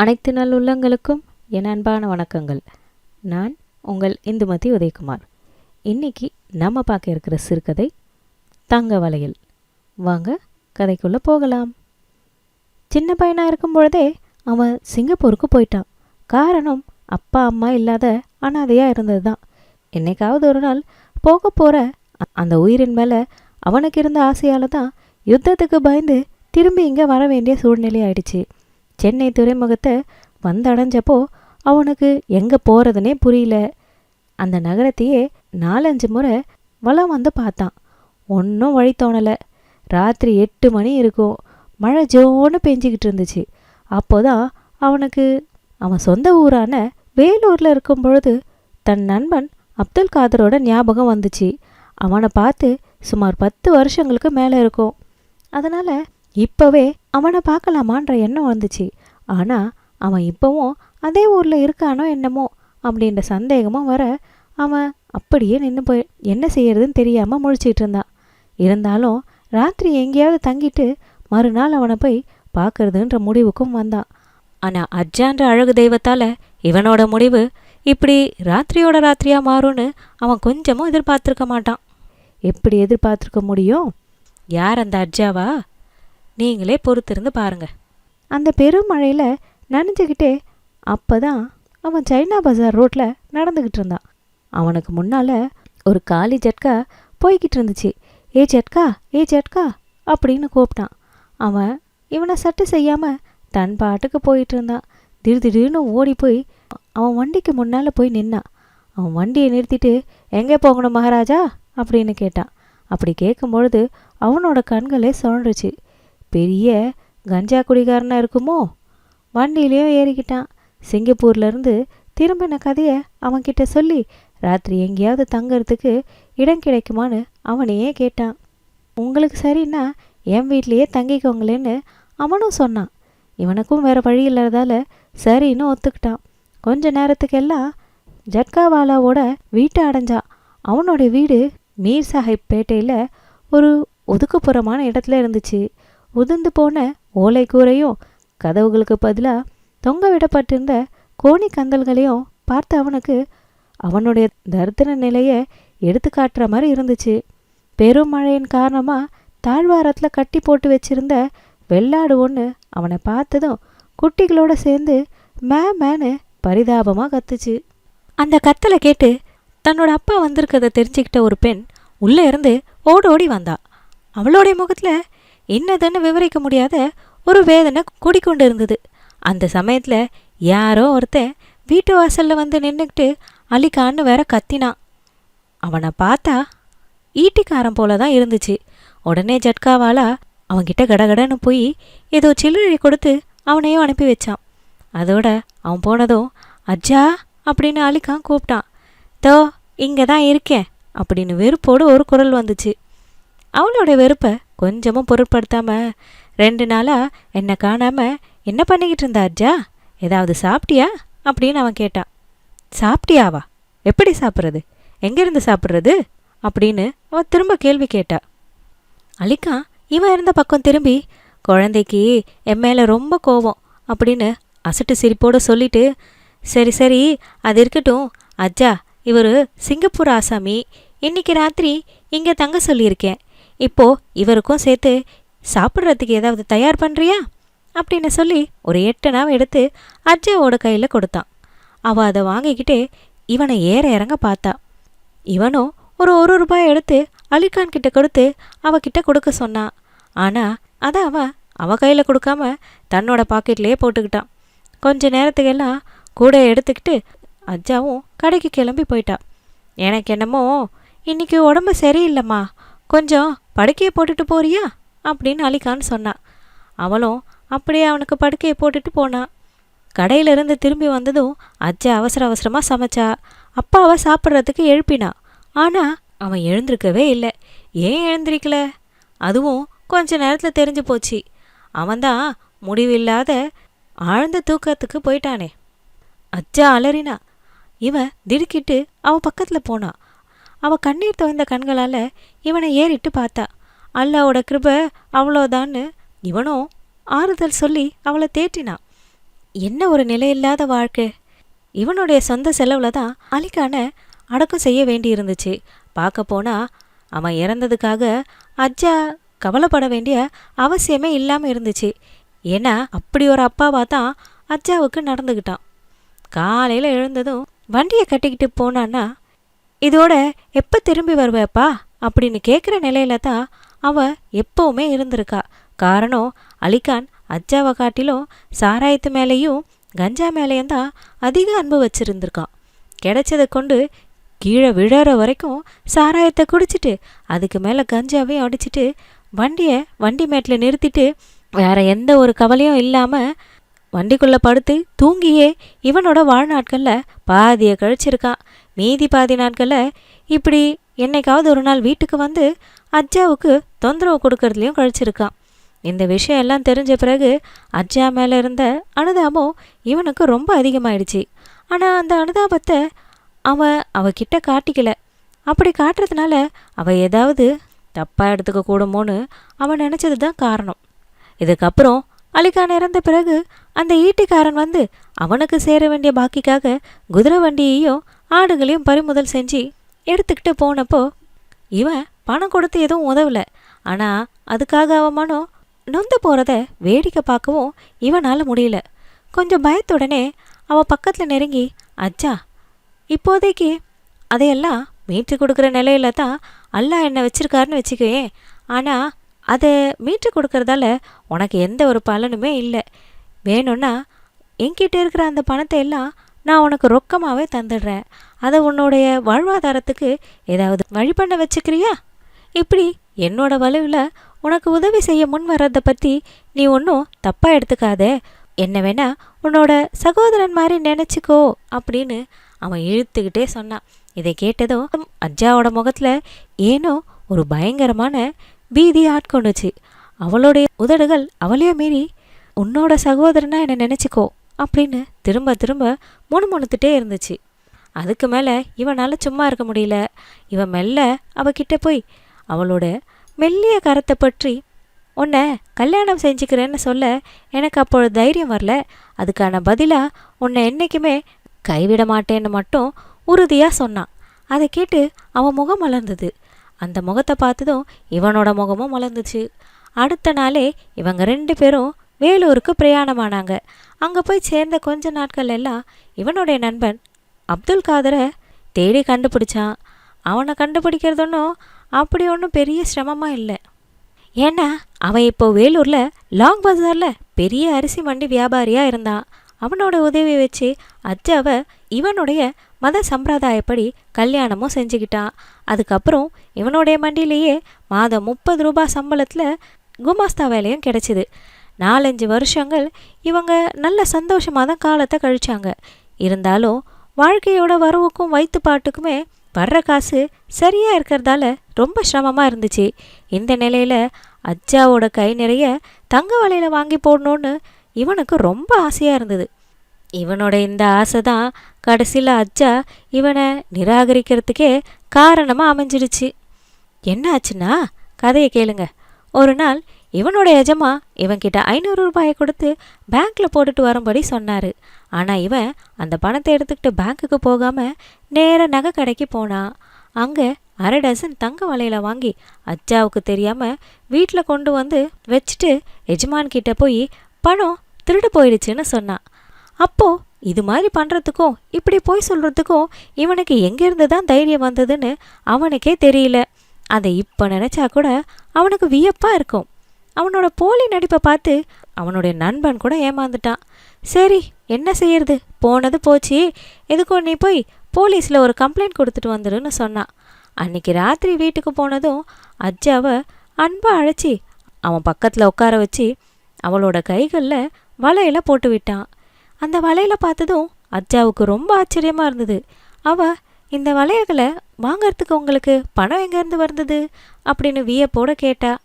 அனைத்து நல்லுள்ளங்களுக்கும் என் அன்பான வணக்கங்கள். நான் உங்கள் இந்துமதி உதயகுமார். இன்னைக்கு நம்ம பார்க்க இருக்கிற சிறுகதை தங்க வளையல். வாங்க கதைக்குள்ளே போகலாம். சின்ன பையனாக இருக்கும் பொழுதே அவன் சிங்கப்பூருக்கு போயிட்டான். காரணம் அப்பா அம்மா இல்லாத அனாதையாக இருந்தது தான் என்னைக்காவது ஒரு நாள் போக போகிற அந்த உயிரின் மேலே அவனுக்கு இருந்த ஆசையால் தான் யுத்தத்துக்கு பயந்து திரும்பி இங்கே வர வேண்டிய சூழ்நிலை ஆயிடுச்சு. சென்னை துறைமுகத்தை வந்தடைஞ்சப்போ அவனுக்கு எங்கே போகிறதுனே புரியல. அந்த நகரத்தையே நாலஞ்சு முறை வளம் வந்து பார்த்தான். ஒன்றும் வழி தோணலை. ராத்திரி எட்டு மணி இருக்கும். மழை ஜோன்னு பெஞ்சிக்கிட்டு இருந்துச்சு. அப்போதான் அவனுக்கு அவன் சொந்த ஊரான வேலூரில் இருக்கும் பொழுது தன் நண்பன் அப்துல் காதரோட ஞாபகம் வந்துச்சு. அவனை பார்த்து சுமார் பத்து வருஷங்களுக்கு மேலே இருக்கும். அதனால் இப்போவே அவனை பார்க்கலாமான்ற எண்ணம் வந்துச்சு. ஆனால் அவன் இப்போவும் அதே ஊரில் இருக்கானோ என்னமோ அப்படின்ற சந்தேகமும் வர அவன் அப்படியே நின்று போய் என்ன செய்யறதுன்னு தெரியாமல் முழிச்சிட்டு இருந்தான். இருந்தாலும் ராத்திரி எங்கேயாவது தங்கிட்டு மறுநாள் அவனை போய் பார்க்கறதுன்ற முடிவுக்கும் வந்தான். ஆனால் அஜான்ற அழகு தெய்வத்தால் இவனோட முடிவு இப்படி ராத்திரியோட ராத்திரியாக மாறும்னு அவன் கொஞ்சமும் எதிர்பார்த்துருக்க மாட்டான். எப்படி எதிர்பார்த்துருக்க முடியும்? யார் அந்த அர்ஜாவா நீங்களே பொறுத்திருந்து பாருங்க. அந்த பெருமழையில் நனைஞ்சுக்கிட்டே அப்பதான் அவன் சைனா பஜார் ரோட்டில் நடந்துக்கிட்டு இருந்தான். அவனுக்கு முன்னால் ஒரு காலி ஜட்கா போய்கிட்டு இருந்துச்சு. ஏ ஜட்கா ஏ ஜட்கா அப்படின்னு கூப்பிட்டான். அவன் இவனை சட்டு செய்யாமல் தன் பாட்டுக்கு போயிட்டு இருந்தான். திடீர் திடீர்னு ஓடி போய் அவன் வண்டிக்கு முன்னால் போய் நின்னான். அவன் வண்டியை நிறுத்திட்டு எங்கே போகணும் மகாராஜா? அப்படின்னு கேட்டான். அப்படி கேட்கும்பொழுது அவனோட கண்களே சுழன்றுச்சு. பெரிய கஞ்சா குடிகாரனா இருக்குமோ? வண்டியிலையும் ஏறிக்கிட்டான். சிங்கப்பூர்லேருந்து திரும்பின கதையை அவன்கிட்ட சொல்லி ராத்திரி எங்கேயாவது தங்கறதுக்கு இடம் கிடைக்குமான்னு அவனையே கேட்டான். உங்களுக்கு சரின்னா என் வீட்லேயே தங்கிக்கோங்களேன்னு அவனும் சொன்னான். இவனுக்கும் வேற வழி இல்லாததால சரின்னு ஒத்துக்கிட்டான். கொஞ்ச நேரத்துக்கெல்லாம் ஜட்காவாலாவோட வீட்டை அடைஞ்சான் அவனோட வீடு மீர் சாஹிப் பேட்டையில் ஒரு ஒதுக்குப்புறமான இடத்துல இருந்துச்சு. உதிர்ந்து போன ஓலை கூரையும் கதவுகளுக்கு பதிலாக தொங்க விடப்பட்டிருந்த கோணி கந்தல்களையும் பார்த்து அவனுக்கு அவனுடைய தரித்திர நிலையை எடுத்து காட்டுற மாதிரி இருந்துச்சு. பெரும் மழையின் காரணமாக தாழ்வாரத்தில் கட்டி போட்டு வச்சிருந்த வெள்ளாடு ஒன்று அவனை பார்த்ததும் குட்டிகளோட சேர்ந்து மே மேனு பரிதாபமாக கத்துச்சு. அந்த கத்தலை கேட்டு தன்னோட அப்பா வந்திருக்கிறத தெரிஞ்சுக்கிட்ட ஒரு பெண் உள்ளே இருந்து ஓடோடி வந்தா. அவளுடைய முகத்தில் என்னதுன்னு விவரிக்க முடியாத ஒரு வேதனை கூடிக்கொண்டு இருந்தது அந்த சமயத்தில் யாரோ ஒருத்தன் வீட்டு வாசலில் வந்து நின்றுக்கிட்டு அலிகான்னு வேற கத்தினான். அவனை பார்த்தா ஈட்டிக்காரன் போல தான் இருந்துச்சு. உடனே ஜட்காவாலா அவன்கிட்ட கடகடன்னு போய் ஏதோ சில்லறை கொடுத்து அவனையும் அனுப்பி வச்சான். அதோட அவன் போனதும் அஜா அப்படின்னு அலிகான் கூப்பிட்டான். தோ இங்கே தான் இருக்கேன் அப்படின்னு வெறுப்போடு ஒரு குரல் வந்துச்சு. அவளோட வெறுப்பை கொஞ்சமும் பொருட்படுத்தாம ரெண்டு நாளாக என்னை காணாம என்ன பண்ணிக்கிட்டு இருந்தா அர்ஜா? ஏதாவது சாப்பிட்டியா? அப்படின்னு அவன் கேட்டான். சாப்பிட்டியாவா? எப்படி சாப்பிட்றது? எங்கேருந்து சாப்பிட்றது? அப்படின்னு அவன் திரும்ப கேள்வி கேட்டா அலிக்கா இவன் இருந்த பக்கம் திரும்பி குழந்தைக்கு என் மேலே ரொம்ப கோபம் அப்படின்னு அசட்டு சிரிப்போடு சொல்லிட்டு சரி சரி அது இருக்கட்டும். அஜா இவர் சிங்கப்பூர் ஆசாமி. இன்னைக்கு ராத்திரி இங்கே தங்க சொல்லியிருக்கேன். இப்போ இவருக்கும் சேர்த்து சாப்பிட்றதுக்கு ஏதாவது தயார் பண்ணுறியா அப்படின்னு சொல்லி ஒரு எட்டனாவை எடுத்து அஜாவோட கையில் கொடுத்தான். அவள் அதை வாங்கிக்கிட்டே இவனை ஏற இறங்க பார்த்தா. இவனும் ஒரு ஒரு ரூபாய் எடுத்து அலிகான் கிட்ட கொடுத்து அவகிட்ட கொடுக்க சொன்னான் ஆனால் அதை அவன் அவ கையில் கொடுக்காம தன்னோட பாக்கெட்லேயே போட்டுக்கிட்டான். கொஞ்ச நேரத்துக்கெல்லாம் கூட எடுத்துக்கிட்டு அஜாவும் கடைக்கு கிளம்பி போயிட்டா. எனக்கு என்னமோ இன்னைக்கு உடம்பு சரியில்லைம்மா. கொஞ்சம் படுக்கையை போட்டுட்டு போறியா? அப்படின்னு அலிகான் சொன்னான் அவளும் அப்படியே அவனுக்கு படுக்கையை போட்டுட்டு போனான் கடையிலிருந்து திரும்பி வந்ததும் அஜா அவசர அவசரமாக சமைச்சா. அப்பாவை சாப்பிட்றதுக்கு எழுப்பினா. ஆனால் அவன் எழுந்திருக்கவே இல்லை. ஏன் எழுந்திருக்கல? அதுவும் கொஞ்ச நேரத்தில் தெரிஞ்சு போச்சு. அவன்தான் முடிவில்லாத ஆழ்ந்த தூக்கத்துக்கு போயிட்டானே. அச்சா அலறினா. இவன் திடுக்கிட்டு அவ பக்கத்தில் போனான் அவள் கண்ணீர் துவைந்த கண்களால் இவனை ஏறிட்டு பார்த்தா. அல்லாவோட கிருப அவ்வளோதான்னு இவனும் ஆறுதல் சொல்லி அவளை தேற்றினான் என்ன ஒரு நிலையில்லாத வாழ்க்கை. இவனுடைய சொந்த செலவில் தான் அலிக்கான அடக்கம் செய்ய வேண்டி இருந்துச்சு பார்க்க போனால் அவன் இறந்ததுக்காக அஜ்ஜா கவலைப்பட வேண்டிய அவசியமே இல்லாமல் இருந்துச்சு. ஏன்னா அப்படி ஒரு அப்பாவாக தான் அஜ்ஜாவுக்கு நடந்துக்கிட்டான் காலையில் எழுந்ததும் வண்டியை கட்டிக்கிட்டு போனான்னா இதோட எப்போ திரும்பி வருவேப்பா? அப்படின்னு கேட்குற நிலையில தான் அவ எப்பவுமே இருந்திருக்கா. காரணம் அலிகான் அஜ்ஜாவை காட்டிலும் சாராயத்து மேலேயும் கஞ்சா மேலேயும் தான் அதிக அன்பு வச்சுருந்துருக்கான் கிடைச்சதை கொண்டு கீழே விழற வரைக்கும் சாராயத்தை குடிச்சிட்டு அதுக்கு மேலே கஞ்சாவையும் அடிச்சிட்டு வண்டியை வண்டி மேட்டில் நிறுத்திட்டு வேற எந்த ஒரு கவலையும் இல்லாமல் வண்டிக்குள்ளே படுத்து தூங்கியே இவனோட வாழ்நாட்களில் பாதியை கழிச்சிருக்கான் மீதி பாதி நாட்களில் இப்படி என்னைக்காவது ஒரு நாள் வீட்டுக்கு வந்து அஜ்ஜாவுக்கு தொந்தரவு கொடுக்கறதுலையும் கழிச்சிருக்கான். இந்த விஷயம் எல்லாம் தெரிஞ்ச பிறகு அஜ்ஜா மேலே இருந்த அனுதாபம் இவனுக்கு ரொம்ப அதிகமாயிடுச்சு. ஆனால் அந்த அனுதாபத்தை அவன் அவகிட்ட காட்டிக்கல. அப்படி காட்டுறதுனால அவள் ஏதாவது தப்பாக எடுத்துக்க கூடுமோன்னு அவன் நினச்சது தான் காரணம். இதுக்கப்புறம் அலிகான் இறந்த பிறகு அந்த ஈட்டிக்காரன் வந்து அவனுக்கு சேர வேண்டிய பாக்கிக்காக குதிரை வண்டியையும் ஆடுகளையும் பறிமுதல் செஞ்சு எடுத்துக்கிட்டு போனப்போ இவன் பணம் கொடுத்து எதுவும் உதவல. ஆனால் அதுக்காக அவன் மனம் நொந்து போகிறத வேடிக்கை பார்க்கவும் இவனால் முடியல. கொஞ்சம் பயத்துடனே அவன் பக்கத்தில் நெருங்கி அச்சா இப்போதைக்கு அதையெல்லாம் மீட்டு கொடுக்குற நிலையில தான் அல்லா என்னை வச்சிருக்காருன்னு வச்சுக்கோயேன். ஆனால் அதை மீட்டு கொடுக்கறதால உனக்கு எந்த ஒரு பலனுமே இல்லை. வேணும்னா என்கிட்ட இருக்கிற அந்த பணத்தை எல்லாம் நான் உனக்கு ரொக்கமாகவே தந்துடுறேன். அதை உன்னுடைய வாழ்வாதாரத்துக்கு ஏதாவது வழி பண்ண வச்சுக்கிறியா? இப்படி என்னோட வலுவில் உனக்கு உதவி செய்ய முன் வர்றதை பற்றி நீ ஒன்றும் தப்பாக எடுத்துக்காத. என்ன வேணா உன்னோட சகோதரன் மாதிரி நினச்சிக்கோ அப்படின்னு அவன் இழுத்துக்கிட்டே சொன்னான். இதை கேட்டதும் அஜாவோட முகத்தில் ஏனோ ஒரு பயங்கரமான பீதி ஆட்கொண்டுச்சு. அவளுடைய உதடுகள் அவளையே மீறி உன்னோட சகோதரனா என்னை நினச்சிக்கோ. அப்படின்னு திரும்ப திரும்ப முணுமுணுத்துட்டே இருந்துச்சு. அதுக்கு மேலே இவனால் சும்மா இருக்க முடியல. இவன் மெல்ல அவகிட்ட போய் அவளோட மெல்லிய கரத்தை பற்றி உன்னை கல்யாணம் செஞ்சுக்கிறேன்னு சொல்ல எனக்கு அப்பொழுது தைரியம் வரல. அதுக்கான பதிலாக உன்னை என்றைக்குமே கைவிட மாட்டேன்னு மட்டும் உறுதியாக சொன்னான். அதை கேட்டு அவன் முகம் மலர்ந்தது. அந்த முகத்தை பார்த்ததும் இவனோட முகமும் மலர்ந்துச்சு. அடுத்த நாளே இவங்க ரெண்டு பேரும் வேலூருக்கு பிரயாணமானாங்க. அங்கே போய் சேர்ந்த கொஞ்ச நாட்கள் எல்லாம் இவனுடைய நண்பன் அப்துல் காதரை தேடி கண்டுபிடிச்சான். அவனை கண்டுபிடிக்கிறது ஒன்றும் அப்படி ஒன்றும் பெரிய சிரமமாக இல்லை. ஏன்னா அவன் இப்போ வேலூரில் லாங் பஜாரில் பெரிய அரிசி மண்டி வியாபாரியாக இருந்தான். அவனோட உதவியை வச்சு அஜாவை இவனுடைய மத சம்பிரதாயப்படி கல்யாணமும் செஞ்சுக்கிட்டான். அதுக்கப்புறம் இவனுடைய மண்டியிலேயே மாதம் முப்பது ரூபாய் சம்பளத்தில் குமாஸ்தா வேலையும் கிடைச்சிது. நாலஞ்சு வருஷங்கள் இவங்க நல்ல சந்தோஷமாக தான் காலத்தை கழிச்சாங்க. இருந்தாலும் வாழ்க்கையோட வரவுக்கும் வயிற்று பாட்டுக்குமே வர்ற காசு சரியாக இருக்கிறதால ரொம்ப சிரமமாக இருந்துச்சு. இந்த நிலையில் அஜ்ஜாவோட கை நிறைய தங்க வலையில் வாங்கி போடணுன்னு இவனுக்கு ரொம்ப ஆசையாக இருந்தது. இவனோட இந்த ஆசை தான் கடைசியில் அஜ்ஜா இவனை நிராகரிக்கிறதுக்கே காரணமாக அமைஞ்சிடுச்சு. என்ன ஆச்சுன்னா? கதையை கேளுங்க. ஒரு நாள் இவனோட எஜமா இவன்கிட்ட ஐநூறு ரூபாயை கொடுத்து பேங்க்கில் போட்டுட்டு வரும்படி சொன்னார். ஆனால் இவன் அந்த பணத்தை எடுத்துக்கிட்டு பேங்க்குக்கு போகாமல் நேராக நகை கடைக்கு போனான் அங்கே அரை டசன் தங்க வலையில் வாங்கி அச்சாவுக்கு தெரியாமல் வீட்டில் கொண்டு வந்து வச்சுட்டு எஜமான்கிட்ட போய் பணம் திருடு போயிடுச்சுன்னு சொன்னான் அப்போ இது மாதிரி பண்ணுறதுக்கும் இப்படி போய் சொல்கிறதுக்கும் இவனுக்கு எங்கேருந்து தான் தைரியம் வந்ததுன்னு அவனுக்கே தெரியல. அதை இப்போ நினச்சா கூட அவனுக்கு வியப்பாக இருக்கும். அவனோட போலி நடிப்பை பார்த்து அவனுடைய நண்பன் கூட ஏமாந்துட்டான். சரி என்ன செய்யறது? போனது போச்சு. எதுக்கும் நீ போய் போலீஸில் ஒரு கம்ப்ளைண்ட் கொடுத்துட்டு வந்துடுன்னு சொன்னான். அன்னைக்கு ராத்திரி வீட்டுக்கு போனதும் அஜாவை அன்பை அழைச்சி அவன் பக்கத்தில் உட்கார வச்சு அவளோட கைகளில் வலையில போட்டு விட்டான். அந்த வலையில் பார்த்ததும் அஜாவுக்கு ரொம்ப ஆச்சரியமாக இருந்தது. அவ இந்த வளையல்களை வாங்கறதுக்கு உங்களுக்கு பணம் எங்கேருந்து வந்தது? அப்படின்னு வியப்போட கேட்டா.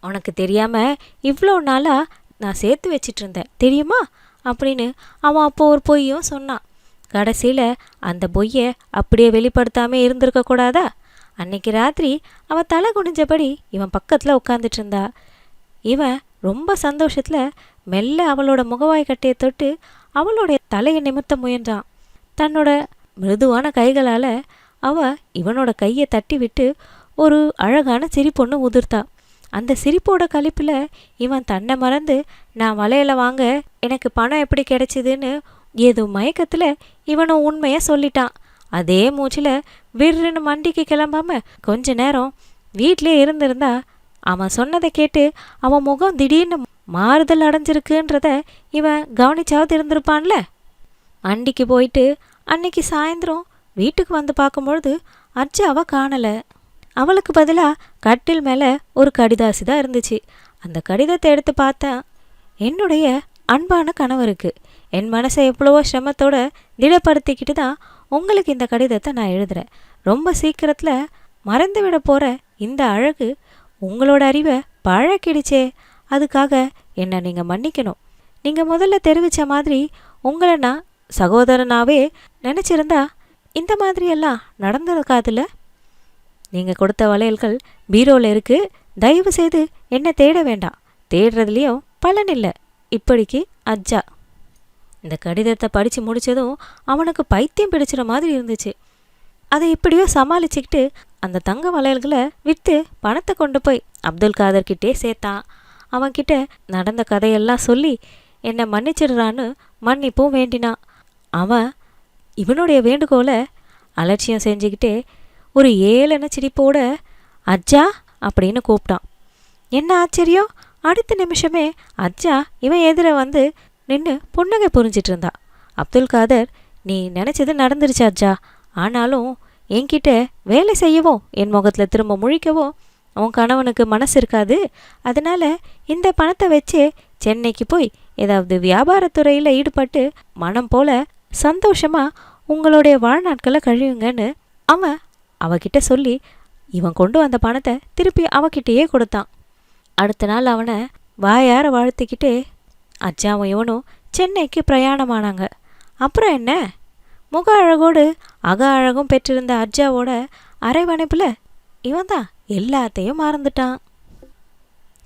உனக்கு தெரியாமல் இவ்வளோ நாளாக நான் சேர்த்து வச்சிட்டு இருந்தேன் தெரியுமா? அப்படின்னு அவன் அப்போ ஒரு பொய்யும் சொன்னான். கடைசியில் அந்த பொய்யை அப்படியே வெளிப்படுத்தாமல் இருந்திருக்க கூடாதா? அன்னைக்கு ராத்திரி அவன் தலை குனிஞ்சபடி இவன் பக்கத்தில் உட்காந்துட்டு இருந்தா இவன் ரொம்ப சந்தோஷத்தில் மெல்ல அவளோட முகவாய் கட்டையை தொட்டு அவளுடைய தலையை நிமித்த முயன்றான். தன்னோட மிருதுவான கைகளால் அவ இவனோட கையை தட்டி விட்டு ஒரு அழகான சிரிப்பொன்று உதிர்த்தா. அந்த சிரிப்போட கழிப்பில் இவன் தன்னை மறந்து நான் வளையல வாங்க எனக்கு பணம் எப்படி கிடைச்சிதுன்னு? ஏதோ மயக்கத்தில் இவனும் உண்மையை சொல்லிட்டான். அதே மூச்சில் விருன்னு மண்டிக்கு கிளம்பாம கொஞ்ச நேரம் வீட்டிலே இருந்திருந்தா அவன் சொன்னதை கேட்டு அவன் முகம் திடீர்னு மாறுதல் அடைஞ்சிருக்குன்றத இவன் கவனிச்சாவது இருந்திருப்பான்ல. மண்டிக்கு போயிட்டு அன்னைக்கு சாயந்தரம் வீட்டுக்கு வந்து பார்க்கும்பொழுது அர்ஜாவை காணலை. அவளுக்கு பதிலாக கட்டில் மேலே ஒரு கடிதாசி தான் இருந்துச்சு. அந்த கடிதத்தை எடுத்து பார்த்தா என்னுடைய அன்பான கணவருக்கு என் மனசை எவ்வளவோ சிரமத்தோட திடப்படுத்திக்கிட்டு தான் உங்களுக்கு இந்த கடிதத்தை நான் எழுதுகிறேன் ரொம்ப சீக்கிரத்தில் மறந்துவிட போகிற இந்த அழகு உங்களோட அறிவை பழக்கிடுச்சே. அதுக்காக என்னை நீங்கள் மன்னிக்கணும். நீங்கள் முதல்ல தெரிவித்த மாதிரி உங்களை நான் சகோதரனாகவே நினச்சிருந்தா இந்த மாதிரியெல்லாம் நடந்திருக்காதுல்ல நீங்கள் கொடுத்த வளையல்கள் பீரோவில் இருக்கு. தயவு செய்து என்ன தேட வேண்டாம். தேடுறதுலேயும் பலன் இல்லை. இப்படிக்கு அஜ்ஜா. இந்த கடிதத்தை படித்து முடித்ததும் அவனுக்கு பைத்தியம் பிடிச்சிற மாதிரி இருந்துச்சு. அதை எப்படியோ சமாளிச்சுக்கிட்டு அந்த தங்க வளையல்களை விற்று பணத்தை கொண்டு போய் அப்துல் காதர்கிட்டே சேர்த்தான். அவன்கிட்ட நடந்த கதையெல்லாம் சொல்லி என்னை மன்னிச்சிடுறான்னு மன்னிப்பும் வேண்டினான். அவன் இவனுடைய வேண்டுகோளை அலட்சியம் செஞ்சுக்கிட்டே ஒரு ஏழன சிரிப்போட அஜ்ஜா அப்படின்னு கூப்பிட்டான். என்ன ஆச்சரியம்? அடுத்த நிமிஷமே அஜ்ஜா இவன் எதிர வந்து நின்று புன்னகை புரிஞ்சிட்டு இருந்தா. அப்துல் காதர் நீ நினச்சது நடந்துருச்சு அஜ்ஜா. ஆனாலும் என்கிட்ட வேலை செய்யவோ என் முகத்தில் திரும்ப முழிக்கவோ உன் கணவனுக்கு மனசு இருக்காது. அதனால இந்த பணத்தை வச்சு சென்னைக்கு போய் ஏதாவது வியாபாரத்துறையில் ஈடுபட்டு மனம் போல சந்தோஷமா உங்களுடைய வாழ்நாட்களை கழியுங்கன்னு அவன் அவகிட்ட சொல்லி இவன் கொண்டு வந்த பணத்தை திருப்பி அவகிட்டயே கொடுத்தான். அடுத்த நாள் அவனை வாயார வாழ்த்திக்கிட்டே அச்சாவும் இவனும் சென்னைக்கு பிரயாணமானாங்க. அப்புறம் என்ன? முக அழகோடு அக அழகும் பெற்றிருந்த அர்ஜாவோட அரைவணைப்பில் இவன் தான் எல்லாத்தையும் மறந்துட்டான்.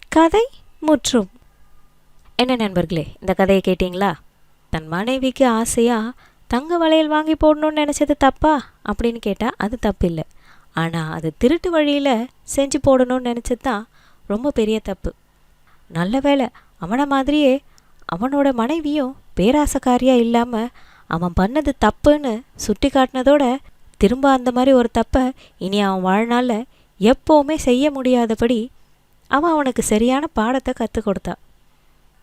கதை முற்றும். என்ன நண்பர்களே இந்த கதையை கேட்டிங்களா? தன் மனைவிக்கு ஆசையாக தங்க வளையல் வாங்கி போடணும்னு நினச்சது தப்பா? அப்படின்னு கேட்டால் அது தப்பு இல்லை ஆனால் அது திருட்டு வழியில் செஞ்சு போடணும்னு நினச்சது தான் ரொம்ப பெரிய தப்பு. நல்ல வேளை அவனை மாதிரியே அவனோட மனைவியும் பேராசக்காரியாக இல்லாமல் அவன் பண்ணது தப்புன்னு சுட்டி காட்டினதோட திரும்ப அந்த மாதிரி ஒரு தப்பை இனி அவன் வாழ்நாளில் எப்போவுமே செய்ய முடியாதபடி அவன் அவனுக்கு சரியான பாடத்தை கற்றுக் கொடுத்தான்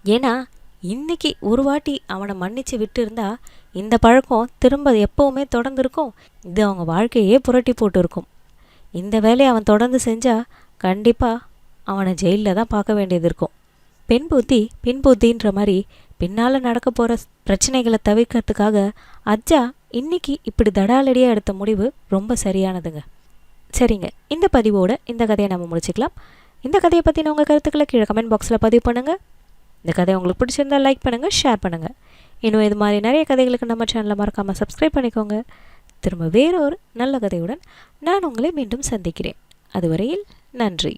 ஏன்னா இன்னைக்கு ஒரு வாட்டி அவனை மன்னிச்சு விட்டு இருந்தா இந்த பழக்கம் திரும்ப எப்போவுமே தொடர்ந்துருக்கும். இது அவங்க வாழ்க்கையே புரட்டி போட்டிருக்கும். இந்த வேலையை அவன் தொடர்ந்து செஞ்சால் கண்டிப்பாக அவனை ஜெயிலில் தான் பார்க்க வேண்டியது இருக்கும். பெண் புத்தி பின் புத்தின்ற மாதிரி பின்னால் நடக்க போகிற பிரச்சனைகளை தவிர்க்கிறதுக்காக அஜ்ஜா இன்னைக்கு இப்படி தடாலடியாக எடுத்த முடிவு ரொம்ப சரியானதுங்க. சரிங்க இந்த பதிவோட இந்த கதையை நம்ம முடிச்சுக்கலாம். இந்த கதையை பற்றின உங்கள் கருத்துக்களை கீழே கமெண்ட் பாக்ஸில் பதிவு பண்ணுங்கள் இந்த கதையை உங்களுக்கு பிடிச்சிருந்தா லைக் பண்ணுங்கள் ஷேர் பண்ணுங்கள் இன்னும் இது மாதிரி நிறைய கதைகளுக்கு நம்ம சேனலை மறக்காமல் சப்ஸ்கிரைப் பண்ணிக்கோங்க. திரும்ப வேறொரு நல்ல கதையுடன் நான் உங்களை மீண்டும் சந்திக்கிறேன். அதுவரையில் நன்றி.